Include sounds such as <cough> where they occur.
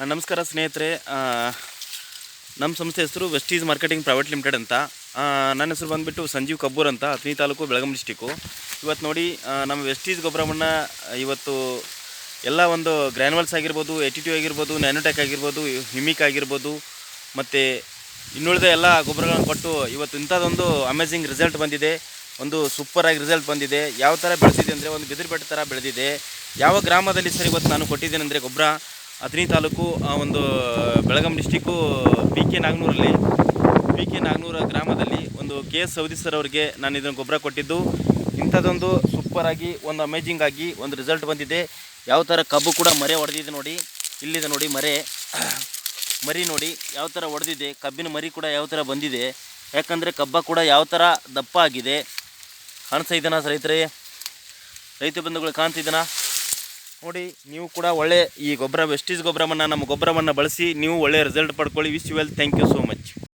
ನಮಸ್ಕಾರ ಸ್ನೇಹಿತರೆ. ನಮ್ಮ ಸಂಸ್ಥೆ ಹೆಸರು ವೆಸ್ಟೀಸ್ ಮಾರ್ಕೆಟಿಂಗ್ ಪ್ರೈವೇಟ್ ಲಿಮಿಟೆಡ್ ಅಂತ. ನನ್ನ ಹೆಸರು ಬಂದುಬಿಟ್ಟು ಸಂಜೀವ್ ಕಬ್ಬೂರ್ ಅಂತ ಹತ್ತನೇ ತಾಲೂಕು ಬೆಳಗಾಂ ಡಿಸ್ಟಿಕ್ಕು. ಇವತ್ತು ನೋಡಿ ನಮ್ಮ ವೆಸ್ಟೀಸ್ ಗೊಬ್ಬರವನ್ನು ಇವತ್ತು ಎಲ್ಲ ಒಂದು ಗ್ರ್ಯಾನ್ವಲ್ಸ್ ಆಗಿರ್ಬೋದು ಎಟಿಟ್ಯೂ ಆಗಿರ್ಬೋದು ನ್ಯಾನೋಟೆಕ್ ಆಗಿರ್ಬೋದು, ಹಿಮಿಕ್ ಆಗಿರ್ಬೋದು, ಮತ್ತು ಇನ್ನುಳಿದ ಎಲ್ಲ ಗೊಬ್ಬರಗಳನ್ನು ಕೊಟ್ಟು ಇವತ್ತು ಇಂಥದ್ದೊಂದು ಅಮೇಝಿಂಗ್ ರಿಸಲ್ಟ್ ಬಂದಿದೆ. ಒಂದು ಸೂಪರಾಗಿ ರಿಸಲ್ಟ್ ಬಂದಿದೆ. ಯಾವ ಥರ ಬೆಳೆದಿದೆ ಅಂದರೆ ಒಂದು ಬೆಟ್ಟ ಥರ ಬೆಳೆದಿದೆ. ಯಾವ ಗ್ರಾಮದಲ್ಲಿ ಸರ್ ಇವತ್ತು ನಾನು ಕೊಟ್ಟಿದ್ದೇನೆ ಅಂದರೆ ಗೊಬ್ಬರ? ಅಥಣಿ ತಾಲೂಕು, ಆ ಒಂದು ಬೆಳಗಾಂ ಡಿಸ್ಟಿಕ್ಕು ಬಿ ಕೆ ನಾಗನೂರಲ್ಲಿ. ಬಿ ಕೆ ನಾಗನೂರ ಗ್ರಾಮದಲ್ಲಿ ಒಂದು ಕೆ ಎಸ್ ಸೌದಿ ಸರ್ ಅವರಿಗೆ ನಾನು ಇದನ್ನು ಗೊಬ್ಬರ ಕೊಟ್ಟಿದ್ದು. ಇಂಥದ್ದೊಂದು ಸೂಪರ್ ಆಗಿ, ಒಂದು ಅಮೇಜಿಂಗ್ ಆಗಿ ಒಂದು ರಿಸಲ್ಟ್ ಬಂದಿದೆ. ಯಾವ ಥರ ಕಬ್ಬು ಕೂಡ ಮರೆ ಹೊಡೆದಿದೆ ನೋಡಿ. ಇಲ್ಲಿದೆ ನೋಡಿ ಮರೆ. <clears throat> ಮರಿ ನೋಡಿ ಯಾವ ಥರ ಹೊಡೆದಿದೆ ಕಬ್ಬಿನ ಮರಿ ಕೂಡ ಯಾವ ಥರ ಬಂದಿದೆ. ಯಾಕಂದರೆ ಕಬ್ಬ ಕೂಡ ಯಾವ ಥರ ದಪ್ಪ ಆಗಿದೆ. ಕಾಣಿಸ್ತಾ ಇದ್ದಾನ ರೈತರೇ? ರೈತ ಬಂಧುಗಳು ಕಾಣ್ತಿದ್ದೀನಾ ನೋಡಿ, ನೀವು ಕೂಡ ಒಳ್ಳೆ ಈ ಗೊಬ್ಬರ ವೆಸ್ಟೀಸ್ ಗೊಬ್ಬರವನ್ನು, ನಮ್ಮ ಗೊಬ್ಬರವನ್ನು ಬಳಸಿ ನೀವು ಒಳ್ಳೆ result ಪಡ್ಕೊಳ್ಳಿ. Wish well thank you so much